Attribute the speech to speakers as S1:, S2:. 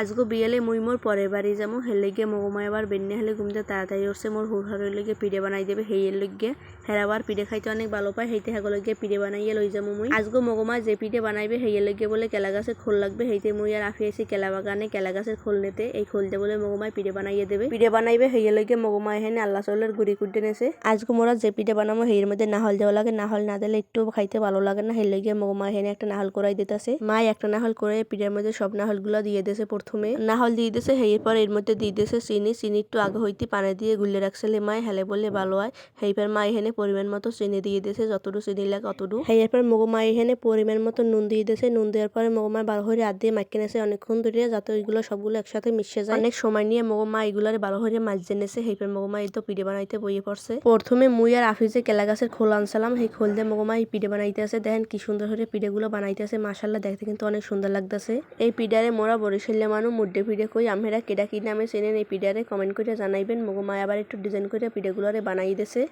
S1: আজগো বিয়ালে মুই মোর পরের বাড়ি যামু হের লইগে মগমাই আবার বেন্যা হেলে ঘুমতে তাড়াতাড়ি উঠছে মোর হুড় হারের লইগে পিঠে বানাই দেবে হেয়ের লইগে হেরাবার পিঠে খাইতে অনেক ভালো পায় হেইতে হাগো লইগে পিঠে বানাইয়ে লই যামু মুই। আজগো মগমা যে পিঠে বানাইবে হেয়ের লইগে বলে কেলা গাছের খোল লাগবে, হেইতে মুই আর আফি আইছি কেলা বাগানে কেলা গাছের খোল নিতে, এই খোল দিয়ে বলে মগমাই পিঠে বানাইয়ে দেবে। পিঠে বানাইবে হেয়ের লইগে মগমা এখানে আল্লাহ চলের গুড়ি কুটে নেছে। আজগো মোরা যে পিঠে বানাবো হেয়ের মধ্যে নাহল দেওয়া লাগে, নাহল না দিলে একটু খাইতে ভালো লাগে না হের লইগে মগমা এখানে একটা নাহল করাই দিতেছে। মা একটা নাহল করে পিঠের মধ্যে সব নাহলগুলো দিয়ে দিয়েছে প্রথমে। নাহল দিয়ে দিয়েছে হেয়ের পর এর মধ্যে দিয়ে দিয়েছে চিনি। চিনি একটু আগে হইতে পানি দিয়ে গুলে রাখছিলে মায় হেলে বলে ভালো হয়। হেইবার মা এখানে পরিমাণ মতো চিনি দিয়ে দিয়েছে যতটুকু চিনি লাগে অতটুকু হেয়ের পর মগো মা এখানে পরিমাণ মতো নুন দিয়ে দিয়েছে নুন দেওয়ার পরে মগো মা ভালো করে হাত দিয়ে মাখিয়ে নেছে অনেকক্ষণ ধরে যাতে ওইগুলো সবগুলো একসাথে মিশে যায়। অনেক সময় নিয়ে মগো মা এগুলারে ভালো করে মাঝে নেছে। হেইবার মগো মা এই তো পিঠে বানাইতে বইয়ে পড়ছে। প্রথমে মুই আর আফিজে কেলা গাছের খোল আনছিলাম সেই খোল দিয়ে মগো মা এই পিঠে বানাইতে আছে। দেখেন কি সুন্দর করে পিঠেগুলো বানাইতে আছে। মাসাল্লাহ দেখতে কিন্তু অনেক সুন্দর লাগতেছে। এই পিঠারে মোরা বরিশাল্লা মানুষ মুড্ডে পিঠে কই আমরা কেডা কি নামে চেনেন এই পিঠারে কমেন্ট করে জানাইবেন। মগো আবার একটু ডিজাইন করে পিঠেগুলোরে বানাই দিয়েছে